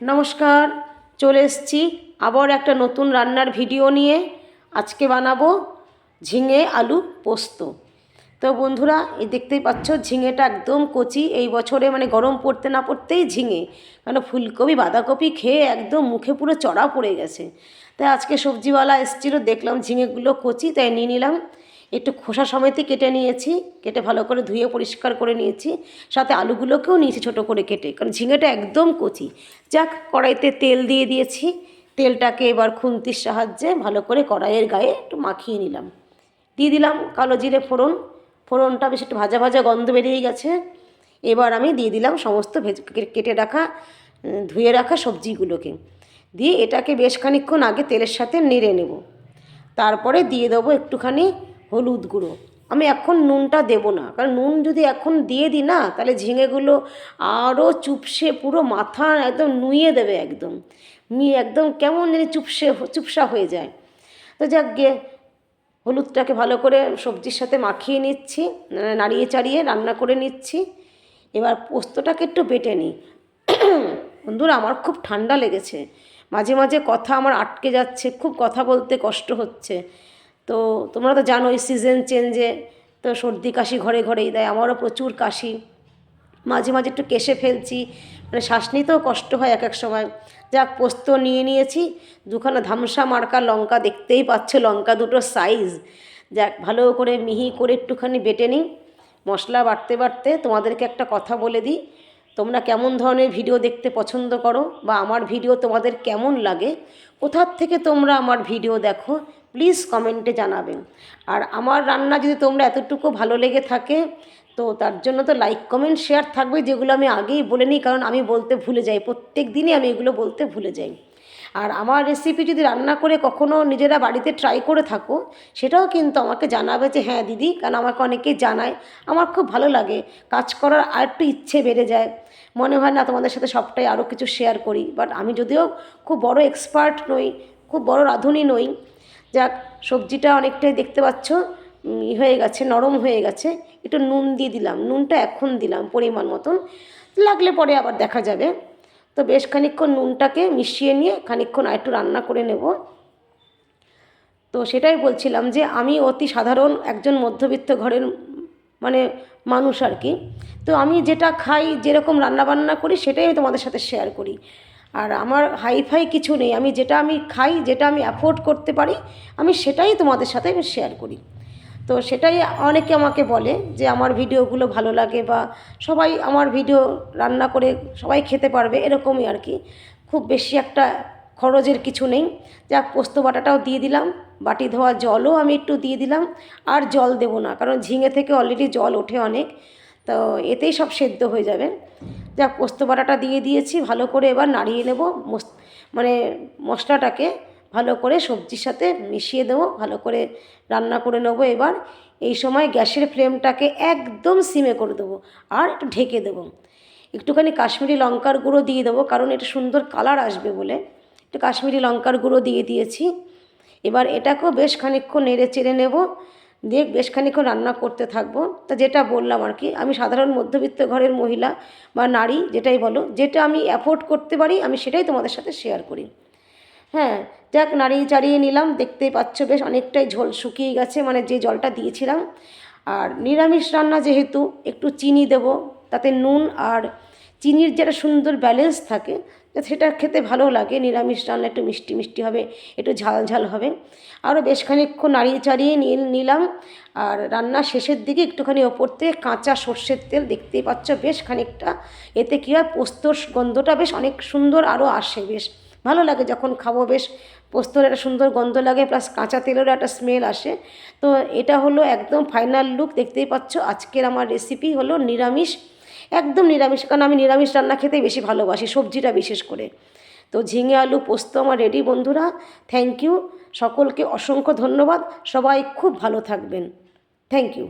নমস্কার, চলে এসছি আবার একটা নতুন রান্নার ভিডিও নিয়ে। আজকে বানাবো ঝিঙে আলু পোস্ত। তো বন্ধুরা, এই দেখতেই পাচ্ছ ঝিঙেটা একদম কচি। এই বছরে মানে গরম পড়তে না পড়তেই ঝিঙে। কারণ ফুলকপি, বাঁধাকপি খেয়ে একদম মুখে পুরো চড়া পড়ে গেছে। তাই আজকে সবজিওয়ালা এসেছিল, দেখলাম ঝিঙেগুলো কচি, তাই নিয়ে নিলাম। একটু খোসা সমেতই কেটে নিয়েছি, কেটে ভালো করে ধুয়ে পরিষ্কার করে নিয়েছি, সাথে আলুগুলোকেও নিয়েছি ছোটো করে কেটে, কারণ ঝিঙেটা একদম কচি। যাক, কড়াইতে তেল দিয়ে দিয়েছি, তেলটাকে এবার খুন্তির সাহায্যে ভালো করে কড়াইয়ের গায়ে একটু মাখিয়ে নিলাম। দিয়ে দিলাম কালো জিরে ফোড়ন, ফোড়নটা বেশ একটু ভাজা ভাজা গন্ধ বেরিয়ে গেছে। এবার আমি দিয়ে দিলাম সমস্ত ভেজ কেটে রাখা ধুয়ে রাখা সবজিগুলোকে। দিয়ে এটাকে বেশ খানিকক্ষণ আগে তেলের সাথে নেড়ে নেব। তারপরে দিয়ে দেবো একটুখানি হলুদ গুঁড়ো। আমি এখন নুনটা দেব না, কারণ নুন যদি এখন দিয়ে দিই না, তাহলে ঝিঙেগুলো আরও চুপসে পুরো মাথা একদম নুয়ে দেবে একদম। নিয়ে একদম কেমন জানি চুপসে চুপসা হয়ে যায়। তো যাক গিয়ে হলুদটাকে ভালো করে সবজির সাথে মাখিয়ে নিচ্ছি নাড়িয়ে চাড়িয়ে রান্না করে নিচ্ছি। এবার পোস্তটাকে একটু বেটে নিই। বন্ধুরা, আমার খুব ঠান্ডা লেগেছে। মাঝে মাঝে কথা আমার আটকে যাচ্ছে, খুব কথা বলতে কষ্ট হচ্ছে। তো তোমরা তো জানোই সিজন চেঞ্জে তো সর্দি কাশি ঘরে ঘরেই দেয়, আমারও প্রচুর কাশি। মাঝে মাঝে একটু কেশে ফেলছি মানে শ্বাস নিতেও কষ্ট হয় এক এক সময়। যাক, পোস্ত নিয়ে নিয়েছি, দুখানা ধামসা মার্কা লঙ্কা, দেখতেই পাচ্ছ লঙ্কা দুটো সাইজ যাক, ভালো করে মিহি করে একটুখানি বেটে নিই। মশলা বাটতে বাড়তে তোমাদেরকে একটা কথা বলে দিই, তোমরা কেমন ধরনের ভিডিও দেখতে পছন্দ করো বা আমার ভিডিও তোমাদের কেমন লাগে, কোথার থেকে তোমরা আমার ভিডিও দেখো প্লিজ কমেন্টে জানাবেন। আর আমার রান্না যদি তোমরা এতটুকু ভালো লেগে থাকে, তো তার জন্য তো লাইক কমেন্ট শেয়ার থাকবে, যেগুলো আমি আগেই বলে নিই, কারণ আমি বলতে ভুলে যাই। প্রত্যেক দিনই আমি এগুলো বলতে ভুলে যাই। আর আমার রেসিপি যদি রান্না করে কখনও নিজেরা বাড়িতে ট্রাই করে থাকো, সেটাও কিন্তু আমাকে জানাবে যে হ্যাঁ দিদি, কারণ আমাকে অনেকেই জানায়। আমার খুব ভালো লাগে। কাজ করার আর একটু ইচ্ছে বেড়ে যায়। মনে হয় না তোমাদের সাথে সবটাই আরও কিছু শেয়ার করি। বাট আমি যদিও খুব বড় এক্সপার্ট নই, খুব বড় রাঁধুনি নই যাক, সবজিটা অনেকটাই দেখতে পাচ্ছ হয়ে গেছে, নরম হয়ে গেছে। একটু নুন দিয়ে দিলাম, নুনটা এখন দিলাম পরিমাণ মতন। লাগলে পরে আবার দেখা যাবে। তো বেশ খানিকক্ষণ নুনটাকে মিশিয়ে নিয়ে খানিকক্ষণ আর একটু রান্না করে নেব। তো সেটাই বলছিলাম যে, আমি অতি সাধারণ একজন মধ্যবিত্ত ঘরের মানে মানুষ আর কি। তো আমি যেটা খাই, যেরকম রান্নাবান্না করি, সেটাই আমি তোমাদের সাথে শেয়ার করি। আর আমার হাইফাই কিছু নেই, আমি যেটা আমি খাই, যেটা আমি অ্যাফোর্ড করতে পারি, আমি সেটাই তোমাদের সাথে আমি শেয়ার করি। তো সেটাই অনেকে আমাকে বলে যে আমার ভিডিওগুলো ভালো লাগে বা সবাই আমার ভিডিও রান্না করে সবাই খেতে পারবে, এরকমই আর কি। খুব বেশি একটা খরচের কিছু নেই। যাক, পোস্ত বাটাটাও দিয়ে দিলাম, বাটি ধোয়া জলও আমি একটু দিয়ে দিলাম, আর জল দেবো না, কারণ ঝিঙে থেকে অলরেডি জল ওঠে অনেক, তো এতেই সব সেদ্ধ হয়ে যাবে। যাক পোস্ত বাটাটা দিয়ে দিয়েছি, ভালো করে এবার নাড়িয়ে নেব মানে মশলাটাকে ভালো করে সবজির সাথে মিশিয়ে দেবো, ভালো করে রান্না করে নেব এবার। এই সময় গ্যাসের ফ্লেমটাকে একদম সিমে করে দেবো আর একটু ঢেকে দেবো। একটুখানি কাশ্মীরি লঙ্কার গুঁড়ো দিয়ে দেবো, কারণ এটা সুন্দর কালার আসবে বলে। একটু কাশ্মীরি লঙ্কার গুঁড়ো দিয়ে দিয়েছি। এবার এটাকেও বেশ খানিকক্ষণ নেড়ে চেড়ে নেব। দিয়ে বেশ খানিকক্ষণ রান্না করতে থাকব। তা যেটা বললাম আর কি, আমি সাধারণ মধ্যবিত্ত ঘরের মহিলা বা নারী যেটাই বলো, যেটা আমি অ্যাফোর্ড করতে পারি, আমি সেটাই তোমাদের সাথে শেয়ার করি। হ্যাঁ যাক, নাড়িয়ে চাড়িয়ে নিলাম, দেখতেই পাচ্ছ বেশ অনেকটাই ঝোল শুকিয়ে গেছে মানে যে জলটা দিয়েছিলাম। আর নিরামিষ রান্না যেহেতু, একটু চিনি দেব, তাতে নুন আর চিনির যেটা সুন্দর ব্যালেন্স থাকে সেটা খেতে ভালো লাগে, নিরামিষ রান্না একটু মিষ্টি মিষ্টি হবে, একটু ঝাল ঝাল হবে। আরও বেশ খানিকক্ষণ নাড়িয়ে চাড়িয়ে নিয়ে নিলাম। আর রান্না শেষের দিকে একটুখানি ওপর থেকে কাঁচা সর্ষের তেল দেখতেই পাচ্ছ বেশ খানিকটা। এতে কী হয়, পোস্তর গন্ধটা বেশ অনেক সুন্দর আরও আসে বেশ। ভালো লাগে যখন খাব বেশ, পোস্তর একটা সুন্দর গন্ধ লাগে, প্লাস কাঁচা তেলেরও একটা স্মেল আসে। তো এটা হলো একদম ফাইনাল লুক দেখতেই পাচ্ছ আজকের আমার রেসিপি হলো নিরামিষ। একদম নিরামিষ, কারণ আমি নিরামিষ রান্না খেতেই বেশি ভালোবাসি, সবজিটা বিশেষ করে। তো ঝিঙে, আলু, পোস্ত আমার রেডি বন্ধুরা থ্যাংক ইউ সকলকে অসংখ্য ধন্যবাদ, সবাই খুব ভালো থাকবেন। Thank you